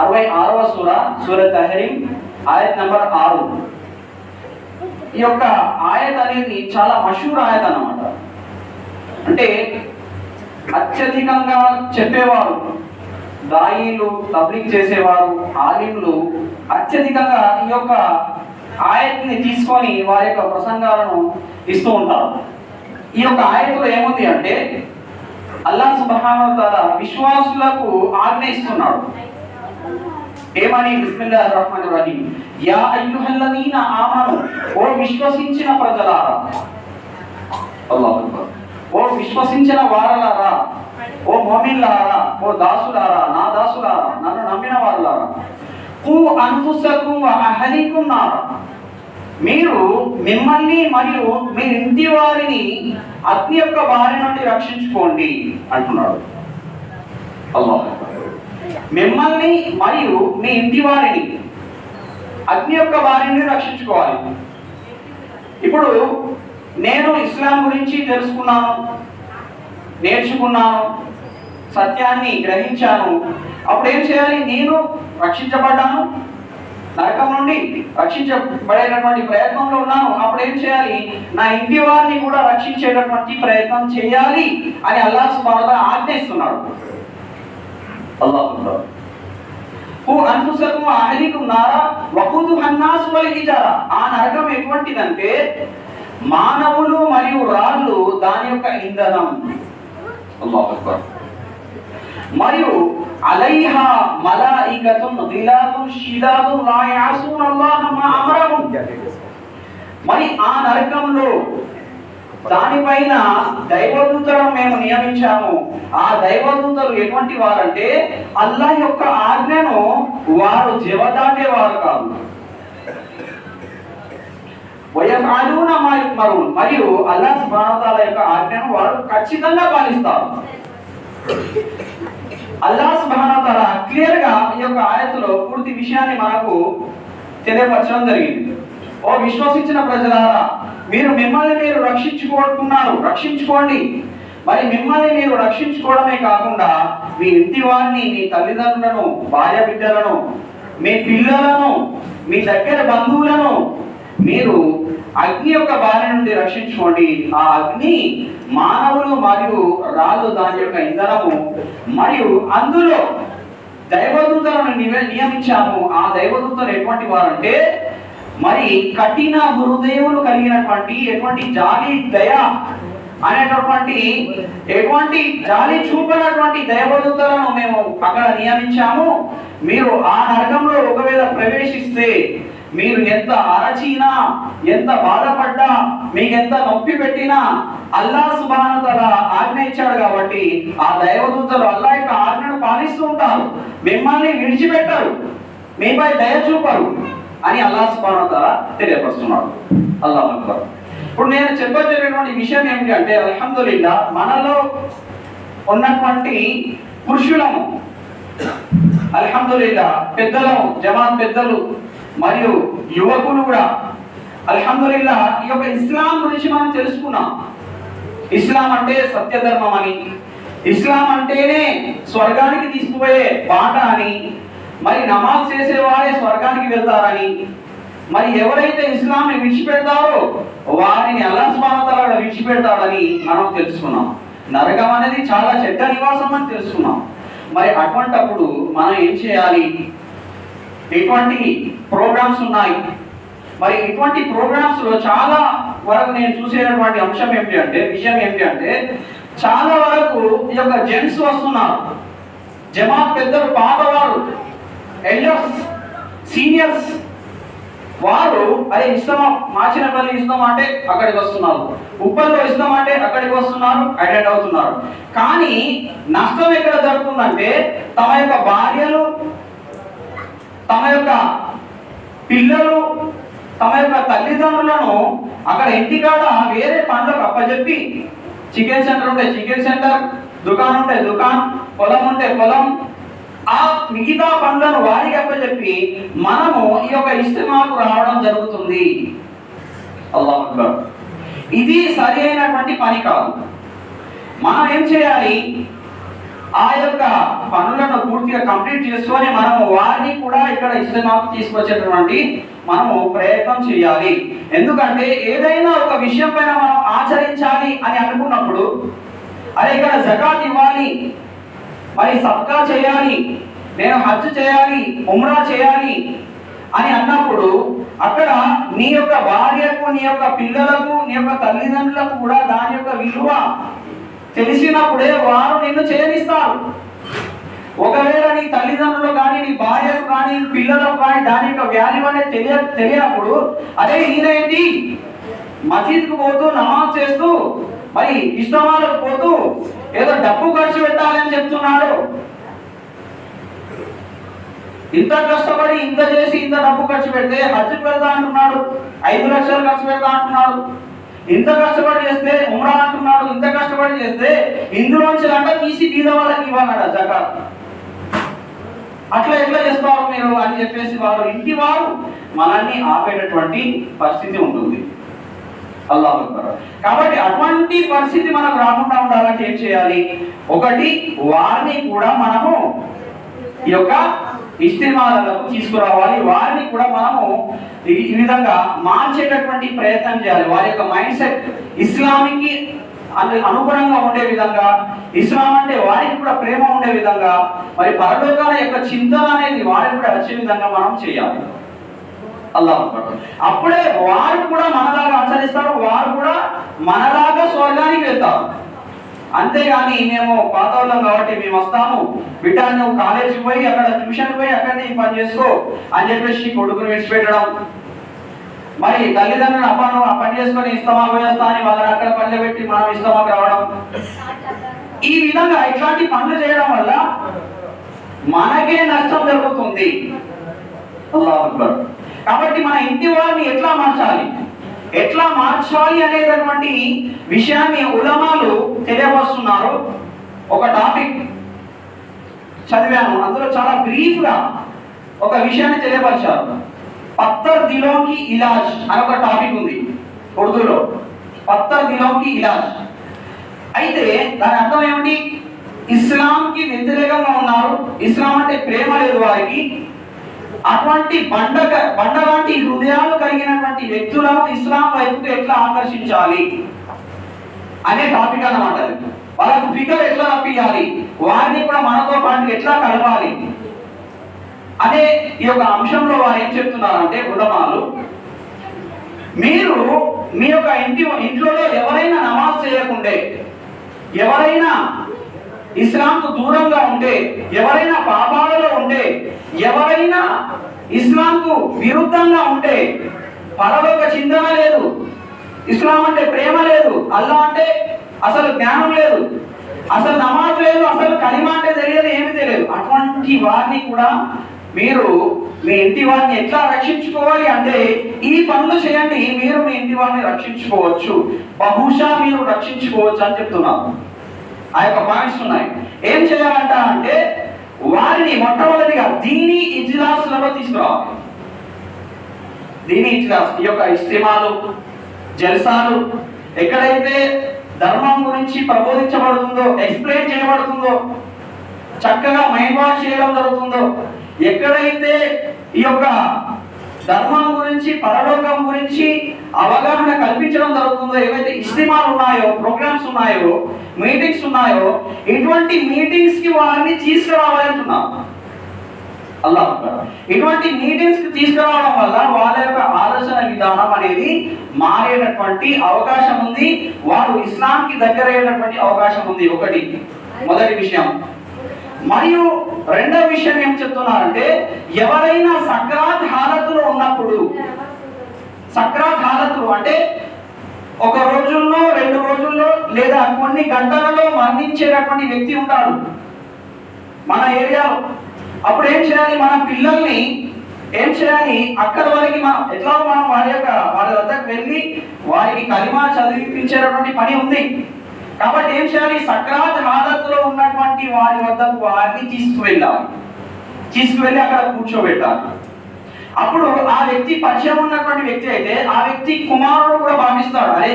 అరవై ఆరవ సూర సూర తహరీం ఆయత్ నంబర్ ఆరు. ఈ యొక్క ఆయత్ అనేది చాలా మషూర్ ఆయత్ అనమాట అంటే అత్యధికంగా చెప్పేవారు దాయిలు తబ్లిక్ చేసేవారు ఆలింలు అత్యధికంగా ఈ యొక్క ఆయత్ని తీసుకొని వారి యొక్క ప్రసంగాలను ఇస్తూ ఉంటారు. ఈ యొక్క ఆయతలో ఏముంది అంటే అల్లా సుబహానుతాల విశ్వాసులకు ఆజ్ఞ ఇస్తున్నాడు. ఏమని? బిస్మిల్లాహిర్ రహమానిర్ రహీం యా అయ్యుహల్లదీన ఆమను. ఓ విశ్వసించిన ప్రజలారా. అల్లాహు అక్బర్. ఓ విశ్వసించిన వారలారా. ఓ మోమిన్లారా. ఓ దాసులారా. నా దాసులారా. నన్ను నమ్మిన వారులారా. కు అన్ఫుసకు అహలికు నారా. మీరు మిమ్మల్ని మరియు మీ ఇంటి వారిని అగ్ని యొక్క బారి నుండి రక్షించుకోండి అంటున్నాడు. అల్లాహు అక్బర్. మిమ్మల్ని మరియు మీ ఇంటి వారిని అగ్ని యొక్క వారిని రక్షించుకోవాలి. ఇప్పుడు నేను ఇస్లాం గురించి తెలుసుకున్నాను నేర్చుకున్నాను సత్యాన్ని గ్రహించాను. అప్పుడు ఏం చేయాలి? నేను రక్షించబడ్డాను. నరకం నుండి రక్షించబడేటటువంటి ప్రయత్నంలో ఉన్నాను. అప్పుడు ఏం చేయాలి? నా ఇంటి వారిని కూడా రక్షించేటటువంటి ప్రయత్నం చేయాలి అని అల్లాహ్ సుబానుగా ఆజ్ఞయిస్తున్నాడు అల్లాహ్ హు అన్ఫుసకుం అహలికుం నారా వకుదు హన్నాసు వల్ హిజారా. ఆ నరకం ఎటువంటిదంటే మానవులు మరియు రాళ్ళు దాని యొక్క ఇంధనం. అల్లాహు అక్బర్. మరియు అలైహా మలాయికతున్ గిలాదున్ షిదాదున్ లా యాసూన అల్లాహ మా అమరహుం మరి ఆ నరకంలో దానిపైన దైవదూతలను మేము నియమించాము. ఆ దైవదూతలు ఎటువంటి వారంటే అల్లా యొక్క ఆజ్ఞను వారు జవదాటేవారు కాదు. వయఫాలూన మా మరియు అల్లా సుబ్హానహు యొక్క ఆజ్ఞను వారు ఖచ్చితంగా పాలిస్తారు. అల్లా సుబ్హానహు క్లియర్గా ఈ యొక్క ఆయతలో పూర్తి విషయాన్ని మనకు తెలియపరచడం జరిగింది. ఓ విశ్వసించిన ప్రజలారా మీరు మిమ్మల్ని మీరు రక్షించుకుంటున్నారు రక్షించుకోండి. మరి మిమ్మల్ని మీరు రక్షించుకోవడమే కాకుండా మీ ఇంటి వారిని మీ తల్లిదండ్రులను భార్య బిడ్డలను మీ పిల్లలను మీ దగ్గర బంధువులను మీరు అగ్ని యొక్క బారి నుండి రక్షించుకోండి. ఆ అగ్ని మానవులు మరియు రాళ్ళు దాని యొక్క ఇంధనము మరియు అందులో దైవదూతలను నియమించాము. ఆ దైవదూతలు ఎటువంటి వారంటే మరి కఠిన హృదయములు కలిగినటువంటి ఎటువంటి జాలి దయ అనేటటువంటి ఎటువంటి జాలి చూపనటువంటి దైవదూతలను మేము అక్కడ నియమించాము. మీరు ఆ నరకంలో ఒకవేళ ప్రవేశిస్తే మీరు ఎంత అరచినా ఎంత బాధపడ్డా మీకు ఎంత నొప్పి పెట్టినా అల్లా సుబానతల ఆజ్ఞ ఇచ్చాడు కాబట్టి ఆ దైవదూతలు అల్లా యొక్క ఆజ్ఞను పాలిస్తూ ఉంటారు. మిమ్మల్ని విడిచిపెట్టరు. మీపై దయ చూపరు. అని అల్లా సుబానతల తెలియపరుస్తున్నాడు. అల్లా అక్బర్. ఇప్పుడు నేను చెప్పబోయేటువంటి విషయం ఏమిటి అంటే అల్హమ్దుల్లా మనలో ఉన్నటువంటి పురుషులము అల్హమ్దుల్లా పెద్దలము జవాన్ పెద్దలు మరియు యువకులు కూడా అల్హమ్దుల్లా ఈ యొక్క ఇస్లాం గురించి మనం తెలుసుకున్నాం. ఇస్లాం అంటే సత్యధర్మం అని ఇస్లాం అంటేనే స్వర్గానికి తీసుకుపోయే బాట అని మరి నమాజ్ చేసేవారే స్వర్గానికి వెళ్తారని. మరి ఎవరైతే ఇస్లాంని విడిచిపెడతారో వారిని అల్లా సుబ్హానహు విడిచిపెడతాడని మనం తెలుసుకున్నాం. నరకం అనేది చాలా చెడ్డ నివాసం అని తెలుసుకున్నాం. మరి అటువంటప్పుడు మనం ఏం చేయాలి? ఎటువంటి ప్రోగ్రామ్స్ ఉన్నాయి. మరి ఇటువంటి ప్రోగ్రామ్స్లో చాలా వరకు నేను చూసేటటువంటి అంశం ఏమిటి అంటే విషయం ఏమిటి అంటే చాలా వరకు ఈ యొక్క జెంట్స్ వస్తున్నారు. జమాత్ పెద్దలు పాతవారు. ఎల్డర్స్ సీనియర్స్ వారు అదే ఇస్తామా మాచినపల్లి ఇస్తాం అంటే అక్కడికి వస్తున్నారు. ఉప్పల్లో ఇస్తాం అంటే అక్కడికి వస్తున్నారు అటెండ్ అవుతున్నారు. కానీ నష్టం ఎక్కడ జరుగుతుందంటే తమ యొక్క భార్యలు తమ యొక్క పిల్లలు తమ యొక్క తల్లిదండ్రులను అక్కడ ఇంటికాడ వేరే పనులకు అప్పచెప్పి చికెన్ సెంటర్ ఉంటే చికెన్ సెంటర్ దుకాణం ఉంటే దుకాణం పొలం ఉంటే పొలం ఆ మిగతా పనులను వారికి అప్పచెప్పి మనము ఈ యొక్క ఇష్టమాకు రావడం జరుగుతుంది. అల్లాహ్ ఇది సరి అయినటువంటి పని కాదు. మనం ఏం చేయాలి? ఆ యొక్క పనులను పూర్తిగా కంప్లీట్ చేసుకొని మనము వారిని కూడా ఇక్కడ ఇష్టమాకు తీసుకొచ్చేటటువంటి మనము ప్రయత్నం చేయాలి. ఎందుకంటే ఏదైనా ఒక విషయం పైన మనం ఆచరించాలి అని అనుకున్నప్పుడు అరే ఇక్కడ జకాత్ ఇవ్వాలి మరి సబ్కా చేయాలి నేను హజ్ చేయాలి ఉమ్రా చేయాలి అని అన్నప్పుడు అక్కడ నీ యొక్క భార్యకు నీ యొక్క పిల్లలకు నీ యొక్క తల్లిదండ్రులకు కూడా దాని యొక్క విలువ తెలిసినప్పుడే వారు నిన్ను చేయనిస్తారు ఒకవేళ నీ తల్లిదండ్రులు కానీ నీ భార్యకు కానీ పిల్లలకు కానీ దాని యొక్క వాల్యూ అనేది తెలియ తెలియనప్పుడు అదే ఈయనేంటి? మసీద్కు పోతూ నమాజ్ చేస్తూ మరి ఇష్టమాలకు పోతూ ఏదో డబ్బు ఖర్చు పెట్టాలని చెప్తున్నాడు. ఇంత కష్టపడి ఇంత చేసి ఇంత డబ్బు ఖర్చు పెడితే హజ్జుకు వెళ్తా అంటున్నాడు ఐదు లక్షలు ఖర్చు పెడతా అంటున్నాడు. ఇంత కష్టపడి చేస్తే ఉమ్రా అంటున్నాడు ఇంత కష్టపడి చేస్తే ఇందులోంచి లంట తీసి బీద వాళ్ళకి ఇవ్వన్నాడు జకాత్. అట్లా ఎట్లా చేస్తారు మీరు అని చెప్పేసి వారు ఇంటి వారు మనల్ని ఆపేటటువంటి పరిస్థితి ఉంటుంది. అల్లాహ్ అక్బర్. కాబట్టి అటువంటి పరిస్థితి మనకు రాకుండా ఉండాలంటే ఏం చేయాలి? ఒకటి వారిని కూడా మనము ఈ యొక్క ఇస్తిమాలకు తీసుకురావాలి. వారిని కూడా మనము ఈ విధంగా మార్చేటటువంటి ప్రయత్నం చేయాలి. వారి యొక్క మైండ్ సెట్ ఇస్లామికి అను- అనుగుణంగా ఉండే విధంగా ఇస్లాం అంటే వారికి కూడా ప్రేమ ఉండే విధంగా మరి పరలోకాల యొక్క చింతన అనేది వారికి కూడా వచ్చే విధంగా మనం చేయాలి. అల్లా అప్పుడే వారు కూడా మనలాగా చేస్తారో వారు కూడా మనలాగా స్వర్గానికి వెళ్తారు. అంతేగాని మేము పాత వాళ్ళం కాబట్టి మేము వస్తాము. బిడ్డ నువ్వు కాలేజీకి పోయి అక్కడ ట్యూషన్ పోయి అక్కడ నీ పని చేసుకో అని చెప్పేసి కొడుకుని విడిచిపెట్టడం. మరి తల్లిదండ్రులు అప్పను పని చేసుకొని ఇస్తామా పోయేస్తా అని వాళ్ళని అక్కడ పనులు పెట్టి మనం ఇస్తామాకి రావడం. ఈ విధంగా ఇట్లాంటి పనులు చేయడం వల్ల మనకే నష్టం జరుగుతుంది. కాబట్టి మన ఇంటి వారిని ఎట్లా మార్చాలి? ఎట్లా మార్చాలి అనేటటువంటి విషయాన్ని ఉలమాలు తెలియపరుస్తున్నారు. ఒక టాపిక్ చదివాను. అందులో చాలా బ్రీఫ్గా ఒక విషయాన్ని తెలియపరిచారు. పత్తర్ దిలోకి ఇలాజ్ అని ఒక టాపిక్ ఉంది ఉర్దూలో. పత్తర్ దిలోకి ఇలాజ్. అయితే దాని అర్థం ఏమిటి? ఇస్లాంకి వ్యతిరేకంగా ఉన్నారు. ఇస్లాం అంటే ప్రేమ లేదు వారికి. అటువంటి బండ బండ వంటి హృదయాలు కలిగినటువంటి వ్యక్తులను ఇస్లాం వైపుకు ఎట్లా ఆకర్షించాలి అనే టాపిక్ అన్నమాట. వాళ్ళకు ఫిగర్ ఎట్లా రప్పించాలి వారిని కూడా మనతో పాటు ఎట్లా కలపాలి? అనే ఈ యొక్క అంశంలో వారు ఏం చెప్తున్నారంటే ఉలమాలు మీరు మీ యొక్క ఇంటి ఇంట్లో ఎవరైనా నమాజ్ చేయకుండే ఎవరైనా ఇస్లాంకు దూరంగా ఉంటే ఎవరైనా పాపాలలో ఉండే ఎవరైనా ఇస్లాంకు విరుద్ధంగా ఉంటే పరలోక చింతన లేదు ఇస్లాం అంటే ప్రేమ లేదు అల్లా అంటే అసలు జ్ఞానం లేదు అసలు నమాజ్ లేదు అసలు కలిమా అంటే తెలియదు ఏమి తెలియదు. అటువంటి వారిని కూడా మీరు మీ ఇంటి వారిని ఎట్లా రక్షించుకోవాలి అంటే ఈ పనులు చేయండి మీరు మీ ఇంటి వారిని రక్షించుకోవచ్చు బహుశా మీరు రక్షించుకోవచ్చు అని చెప్తున్నారు. ఆ యొక్క పాయింట్స్ ఉన్నాయి. ఏం చేయాలంట అంటే వారిని మొట్టమొదటిగా దీని ఇజ్లాసులలో తీసుకురావాలి. దీని ఇజ్లాస్ ఈ యొక్క ఇస్తిమాలు జల్సాలు ఎక్కడైతే ధర్మం గురించి ప్రబోధించబడుతుందో ఎక్స్ప్లెయిన్ చేయబడుతుందో చక్కగా మైండ్ వాష్ చేయడం జరుగుతుందో ఎక్కడైతే ఈ యొక్క ధర్మం గురించి పరలోకం గురించి అవగాహన కల్పించడం జరుగుతుందో ఏవైతే ఇస్తిమాలు ఉన్నాయో ప్రోగ్రామ్స్ ఉన్నాయో మీటింగ్స్ ఉన్నాయో ఇటువంటి మీటింగ్స్కి వారిని తీసుకురావాలి అంటున్నారు ఇటువంటి మీటింగ్స్కి తీసుకురావడం వల్ల వాళ్ళ యొక్క ఆలోచన విధానం అనేది మారేటటువంటి అవకాశం ఉంది. వారు ఇస్లాం కి దగ్గర అయ్యేటటువంటి అవకాశం ఉంది. ఒకటి మొదటి విషయం. మరియు రెండవ విషయం ఏం చెప్తున్నారంటే ఎవరైనా సక్రాత్ హాలతులో ఉన్నప్పుడు సక్రాత్ హాలతులు అంటే ఒక రోజుల్లో రెండు రోజుల్లో లేదా కొన్ని గంటలలో మరణించేటటువంటి వ్యక్తి ఉంటాడు మన ఏరియాలో. అప్పుడు ఏం చేయాలి? మన పిల్లల్ని ఏం చేయాలి? అక్కడ వారికి మనం ఎట్లా మనం వారి యొక్క వారి వద్దకు వెళ్ళి వారికి కలిమా చదివించేటటువంటి పని ఉంది. కాబట్టి ఏం చేయాలి? సక్రాత్ హాల ఉన్నటువంటి వారి వద్దకు వారిని తీసుకువెళ్ళాలి. తీసుకువెళ్ళి అక్కడ కూర్చోబెట్టాలి. అప్పుడు ఆ వ్యక్తి పరిచయం ఉన్నటువంటి వ్యక్తి అయితే ఆ వ్యక్తి కుమారుడు కూడా భావిస్తాడు. అరే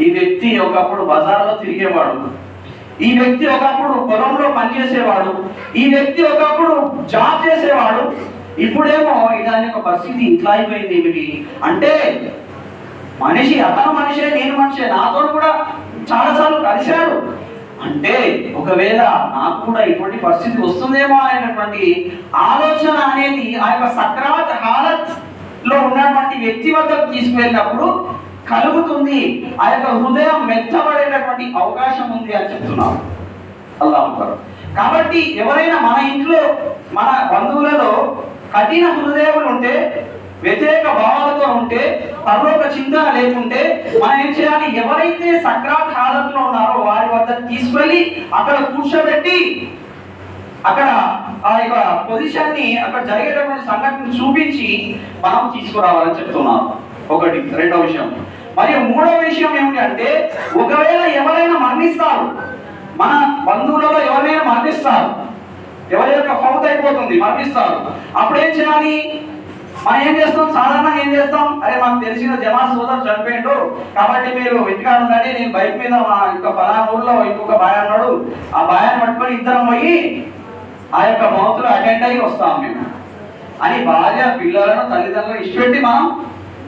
ఈ వ్యక్తి ఒకప్పుడు బజార్లో తిరిగేవాడు. ఈ వ్యక్తి ఒకప్పుడు పొలంలో పనిచేసేవాడు. ఈ వ్యక్తి ఒకప్పుడు జాబ్ చేసేవాడు. ఇప్పుడేమో ఇదాని యొక్క పరిస్థితి ఇట్లా అయిపోయింది ఏమిటి? అంటే మనిషి అతను మనిషే నేను మనిషే నాతో కూడా చాలాసార్లు కలిశాడు. అంటే ఒకవేళ నాకు కూడా ఇటువంటి పరిస్థితి వస్తుందేమో అనేటటువంటి ఆలోచన అనేది ఆ యొక్క సక్రాత్ హాలత్లో ఉన్నటువంటి వ్యక్తి వద్దకు తీసుకువెళ్ళినప్పుడు కలుగుతుంది. ఆ యొక్క హృదయం మెచ్చబడేటటువంటి అవకాశం ఉంది అని చెప్తున్నాను అల్లా కాబట్టి ఎవరైనా మన ఇంట్లో మన బంధువులలో కఠిన హృదయములు ఉంటే వ్యతిరేక భావాలతో ఉంటే పరలోక చింతన లేకుంటే మనం ఏం చేయాలి? ఎవరైతే సక్రాత్ హాలత్లో ఉన్నారో వారి వద్ద తీసుకెళ్ళి అక్కడ కూర్చోబెట్టి అక్కడ ఆ యొక్క పొజిషన్ని అక్కడ జరిగేటటువంటి సంఘటన చూపించి మనం తీసుకురావాలని చెప్తున్నాను ఒకటి రెండో విషయం. మరియు మూడో విషయం ఏమిటి అంటే ఒకవేళ ఎవరైనా మరణిస్తారు మన బంధువులలో ఎవరైనా మరణిస్తారు ఎవరి యొక్క ఫౌత్ అయిపోతుంది మరణిస్తారు అప్పుడు ఏం చేయాలి? మనం ఏం చేస్తాం? సాధారణంగా ఏం చేస్తాం? అరే మాకు తెలిసిన జమా సోదరు చనిపోయిండు. కాబట్టి మీరు ఇంటికాడ ఉండండి నేను బైక్ మీద మా యొక్క పలానా ఊర్లో ఇంకొక బాయ్ అన్నాడు. ఆ బాయాన్ని పట్టుకొని ఇద్దరం పోయి ఆ యొక్క మౌతులు అటెండ్ అయ్యి వస్తాం మేము. అని భార్య పిల్లలను తల్లిదండ్రులు ఇష్టపెట్టి మనం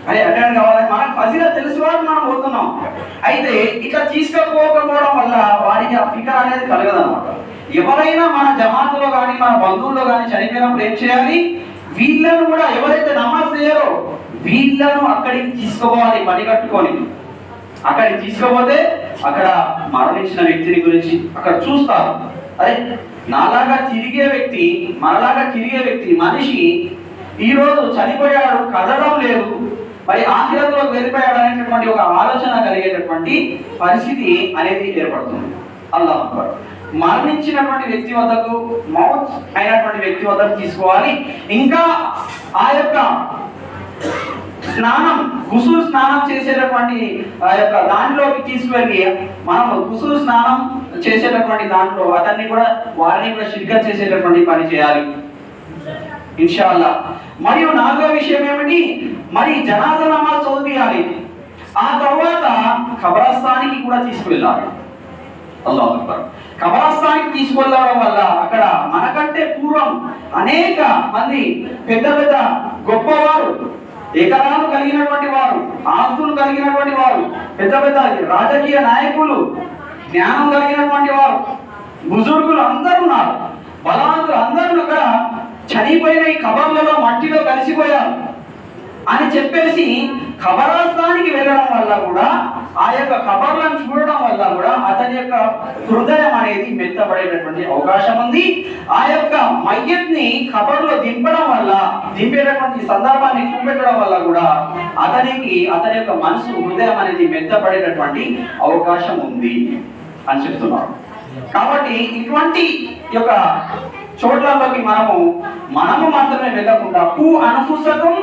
అరే అటెండ్ కావాలని మనకు పసిగా తెలిసి వాళ్ళు మనం పోతున్నాం. అయితే ఇట్లా తీసుకపోకపోవడం వల్ల వాడికి ఆ ఫికర్ అనేది కలగదన్నమాట. ఎవరైనా మన జమాతులో కానీ మన బంధువుల్లో కానీ చనిపోయినప్పుడు ఏం చేయాలి? వీళ్ళను కూడా ఎవరైతే నమాజ్ చేయరో వీళ్ళను అక్కడికి తీసుకోవాలి పని కట్టుకొని. అక్కడికి తీసుకోపోతే అక్కడ మరణించిన వ్యక్తిని గురించి అక్కడ చూస్తారు. అరే నాలాగా తిరిగే వ్యక్తి మనలాగా తిరిగే వ్యక్తి మనిషి ఈరోజు చనిపోయాడు కదలడం లేదు. మరి ఆఖిరతలోకి వెళ్ళిపోయాడు అనేటటువంటి ఒక ఆలోచన కలిగేటటువంటి పరిస్థితి అనేది ఏర్పడుతుంది. అల్లా మరణించినటువంటి వ్యక్తి వద్దకు మౌత్ అయినటువంటి వ్యక్తి వద్దకు తీసుకోవాలి. ఇంకా ఆ యొక్క స్నానం గుసూరు స్నానం చేసేటటువంటి ఆ యొక్క దాంట్లోకి తీసుకువెళ్ళి మనం కుసు స్నానం చేసేటటువంటి దాంట్లో అతన్ని కూడా వారిని కూడా షిర్కత్ చేసేటటువంటి పని చేయాలి. ఇన్షాల్లా మరియు నాలుగో విషయం ఏమిటి? మరి జనాజా నమాజ్ చదివియాలి. ఆ తర్వాత ఖబరస్థానికి కూడా తీసుకువెళ్ళాలి. అల్లాహ్ అక్బర్. కబరస్థానికి తీసుకెళ్ళడం వల్ల అక్కడ మనకంటే పూర్వం అనేక మంది పెద్ద పెద్ద గొప్పవారు ఎకరాలు కలిగినటువంటి వారు ఆస్తులు కలిగినటువంటి వారు పెద్ద పెద్ద రాజకీయ నాయకులు జ్ఞానం కలిగినటువంటి వారు బుజుర్గులు అందరూ ఉన్నారు. బలవంతులు అందరూ అక్కడ చనిపోయిన ఈ కబర్లలో మట్టిలో కలిసిపోయారు అని చెప్పేసి కబరాస్థానికి వెళ్ళడం వల్ల కూడా ఆ యొక్క కబర్లను చూడడం వల్ల కూడా అతని యొక్క హృదయం అనేది మెత్తబడేటటువంటి అవకాశం ఉంది. ఆ యొక్క మయ్యత్ని కబర్లో దింపడం వల్ల దింపేటటువంటి సందర్భాన్ని చూపెట్టడం వల్ల కూడా అతనికి అతని యొక్క మనసు హృదయం అనేది మెత్తబడేటటువంటి అవకాశం ఉంది అని చెప్తున్నారు. కాబట్టి ఇటువంటి యొక్క చోట్లలోకి మనము మనము మాత్రమే వెళ్ళకుండా కు అనుఫుసకం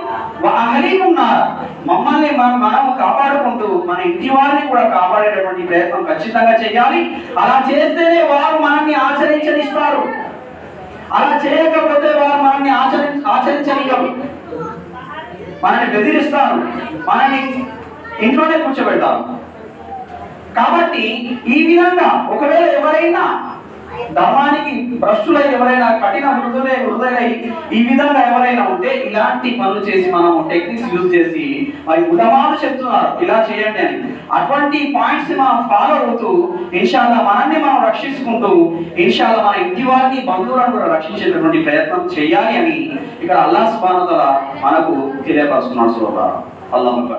అహలీకున్నారు మమ్మల్ని మనం మనము కాపాడుకుంటూ మన ఇంటి వారిని కూడా కాపాడేటటువంటి ప్రయత్నం ఖచ్చితంగా చేయాలి. అలా చేస్తేనే వారు మనల్ని ఆచరించనిస్తారు. అలా చేయకపోతే వారు మనల్ని ఆచరి ఆచరించనియరు మనల్ని బెదిరిస్తారు. మనల్ని ఇంట్లోనే కూర్చోబెడతారు. కాబట్టి ఈ విధంగా ఒకవేళ ఎవరైనా ధర్మానికి భ్రష్టులై ఎవరైనా కఠిన హృదయ హృదయ ఈ విధంగా ఎవరైనా ఉంటే ఇలాంటి పనులు చేసి మనం టెక్నిక్స్ యూజ్ చేసి మరి ఉదమాలు చెప్తున్నారు. ఇలా చేయండి అని. అటువంటి పాయింట్స్ మనం ఫాలో అవుతూ ఇన్షాల్లా మనల్ని మనం రక్షించుకుంటూ ఇన్షాల్లా మన ఇంటి వారిని బంధువులను కూడా రక్షించేటటువంటి ప్రయత్నం చేయాలి అని ఇక్కడ అల్లా స్పానతల మనకు తెలియపరుస్తున్నాడు సులభ అల్లా